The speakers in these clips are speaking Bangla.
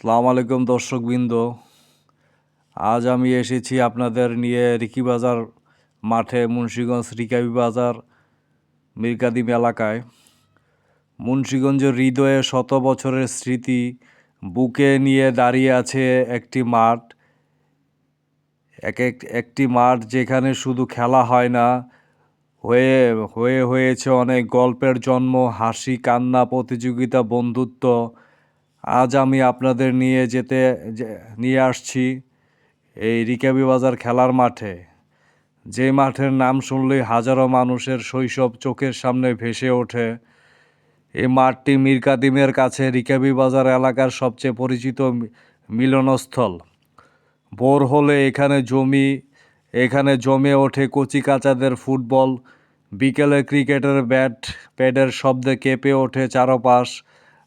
সালাম আলাইকুম দর্শকবৃন্দ। আজ আমি এসেছি আপনাদের নিয়ে রিকি বাজার মাঠে মুন্সীগঞ্জ রিকাবি বাজার মিরকাদিম এলাকায়। মুন্সীগঞ্জের হৃদয়ে শত বছরের স্মৃতি বুকে নিয়ে দাঁড়িয়ে আছে একটি মাঠ। এক এক, একটি মাঠ যেখানে শুধু খেলা হয় না, হয়ে হয়ে হয়েছে অনেক গল্পের জন্ম, হাসি, কান্না, প্রতিযোগিতা, বন্ধুত্ব আজ আমি আপনাদের নিয়ে যেতে নিয়ে আসছি এই রিকাবি বাজার খেলার মাঠে। যে মাঠের নাম শুনলেই হাজারো মানুষের শৈশব চোখের সামনে ভেসে ওঠে। এই মাঠটি মীরকাদিমের কাছে রিকাবি বাজার এলাকার সবচেয়ে পরিচিত মিলনস্থল। ভোর হলে এখানে জমি, এখানে জমে ওঠে কচি কাচাদের ফুটবল। বিকেলে ক্রিকেটের ব্যাট, প্যাডের শব্দে কেঁপে ওঠে চারপাশ।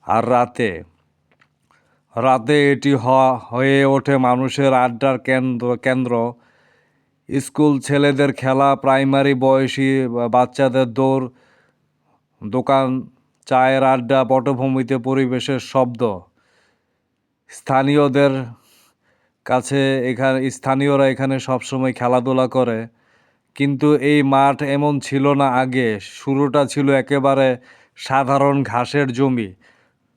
আর রাতে রাতে এটি হয়ে ওঠে মানুষের আড্ডার কেন্দ্র কেন্দ্র। স্কুল ছেলেদের খেলা, প্রাইমারি বয়সী বাচ্চাদের দৌড়, দোকান, চায়ের আড্ডা, পটভূমিতে পরিবেশের শব্দ। স্থানীয়দের কাছে এখানে, স্থানীয়রা এখানে সবসময় খেলাধুলা করে। কিন্তু এই মাঠ এমন ছিল না আগে। শুরুটা ছিল একেবারে সাধারণ ঘাসের জমি।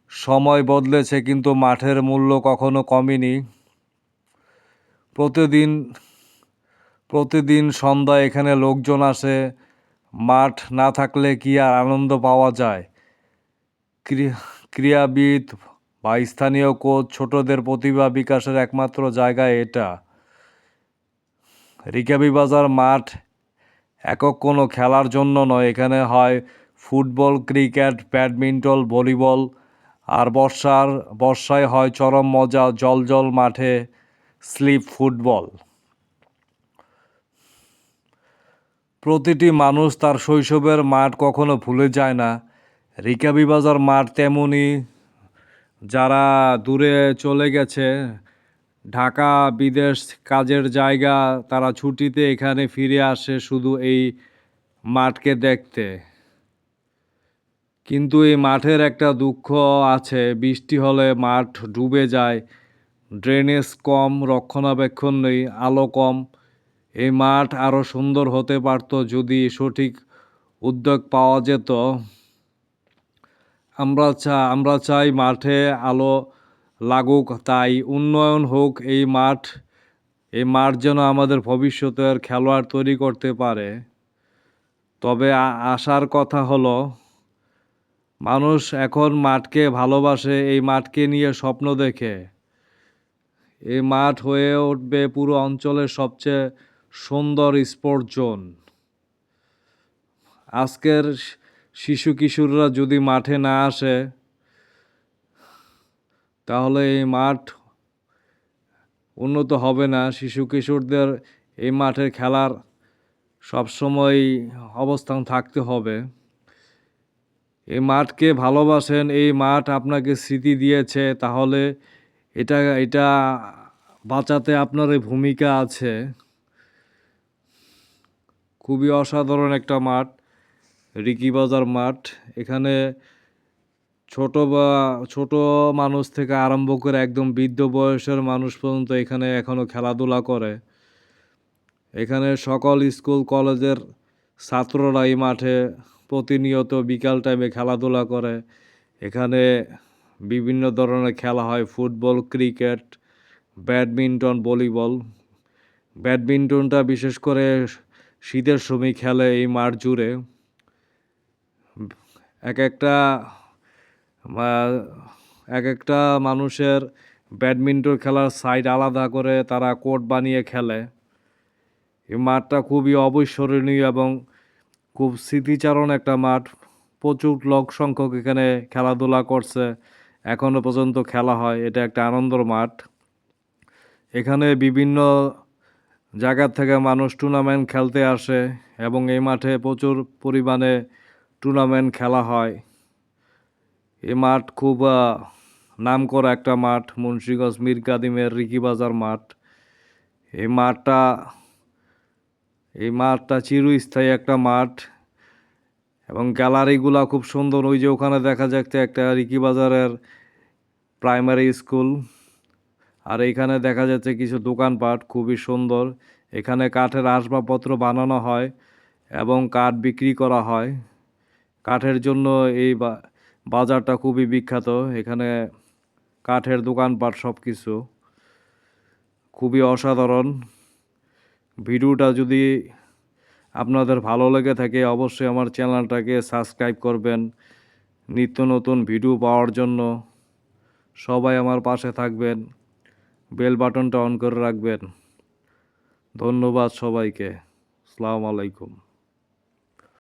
সময় বদলেছে কিন্তু মাঠের মূল্য কখনো কমেনি। প্রতিদিন প্রতিদিন সন্ধ্যায় এখানে লোকজন আসে। মাঠ না থাকলে কি আর আনন্দ পাওয়া যায়? ক্রী- ক্রীড়াবিদ বা স্থানীয় কোচ, ছোটদের প্রতিভা বিকাশের একমাত্র জায়গা এটা। রিকাবি বাজার মাঠ একক কোনো খেলার জন্য নয়। এখানে হয় ফুটবল, ক্রিকেট, ব্যাডমিন্টন, ভলিবল আর বর্ষার, বর্ষায় হয় চরম মজা জল জল মাঠে স্লিপ ফুটবল। প্রতিটি মানুষ তার শৈশবের মাঠ কখনো ভুলে যায় না। রিকাবি বাজার মাঠ তেমনই। যারা দূরে চলে গেছে, ঢাকা বিদেশ কাজের জায়গা, তারা ছুটিতে এখানে ফিরে আসে শুধু এই মাঠকে দেখতে। কিন্তু এই মাঠের একটা দুঃখ আছে। বৃষ্টি হলে মাঠ ডুবে যায়। ড্রেনেজ কম, রক্ষণাবেক্ষণ নেই, আলো কম। এই মাঠ আরও সুন্দর হতে পারত যদি সঠিক উদ্যোগ পাওয়া যেত। আমরা চা, আমরা চাই মাঠে আলো লাগুক, তাই উন্নয়ন হোক, এই মাঠ এই মাঠ যেন আমাদের ভবিষ্যতের খেলোয়াড় তৈরি করতে পারে। তবে আসার কথা হলো মানুষ এখন মাঠকে ভালোবাসে, এই মাঠকে নিয়ে স্বপ্ন দেখে। এই মাঠ হয়ে উঠবে পুরো অঞ্চলের সবচেয়ে সুন্দর স্পোর্ট জোন। আজকের শিশু কিশোররা যদি মাঠে না আসে, তাহলে এই মাঠ উন্নত হবে না। শিশু কিশোরদের এই মাঠে খেলার সবসময় অবস্থান থাকতে হবে। এই মাঠকে ভালোবাসেন, এই মাঠ আপনাকে স্মৃতি দিয়েছে, তাহলে এটা এটা বাঁচাতে আপনার ভূমিকা আছে। খুবই অসাধারণ একটা মাঠ, রিকি বাজার মাঠ। এখানে ছোট বা, ছোট মানুষ থেকে আরম্ভ করে একদম বৃদ্ধ বয়সের মানুষ পর্যন্ত এখানে এখনও খেলাধুলা করে। এখানে সকল স্কুল, কলেজের ছাত্ররা এই মাঠে প্রতিনিয়ত বিকাল টাইমে খেলাধুলা করে। এখানে বিভিন্ন ধরনের খেলা হয়, ফুটবল, ক্রিকেট, ব্যাডমিন্টন, ভলিবল। ব্যাডমিন্টনটা বিশেষ করে শীতের সময় খেলে এই মাঠ জুড়ে। এক একটা এক একটা মানুষের ব্যাডমিন্টন খেলার সাইড আলাদা করে তারা কোর্ট বানিয়ে খেলে। এই মাঠটা খুবই অবিস্মরণীয় এবং খুব স্মৃতিচারণ একটা মাঠ। প্রচুর লোক সংখ্যক এখানে খেলাধুলা করছে। এখনও পর্যন্ত খেলা হয়। এটা একটা আনন্দর মাঠ। এখানে বিভিন্ন জায়গা থেকে মানুষ টুর্নামেন্ট খেলতে আসে এবং এই মাঠে প্রচুর পরিমাণে টুর্নামেন্ট খেলা হয়। এই মাঠ খুব নাম করা একটা মাঠ। মুন্সিগঞ্জ, মীর কাদিমের রিকি বাজার মাঠ। এই মাঠটা এই মাঠটা চিরস্থায়ী একটা মাঠ এবং গ্যালারিগুলা খুব সুন্দর। ওই যে ওখানে দেখা যাচ্ছে একটা রিকি বাজারের প্রাইমারি স্কুল। আর এখানে দেখা যাচ্ছে কিছু দোকানপাট, খুবই সুন্দর। এখানে কাঠের আসবাবপত্র বানানো হয় এবং কাঠ বিক্রি করা হয়। কাঠের জন্য এই বাজারটা খুবই বিখ্যাত। এখানে কাঠের দোকানপাট সব কিছু খুবই অসাধারণ। ভিডিওটা যদি আপনাদের ভালো লেগে থাকে, অবশ্যই আমার চ্যানেলটাকে সাবস্ক্রাইব করবেন। নিত্য নতুন ভিডিও পাওয়ার জন্য সবাই আমার পাশে থাকবেন, বেল বাটনটা অন করে রাখবেন। ধন্যবাদ সবাইকে। আসসালামু আলাইকুম।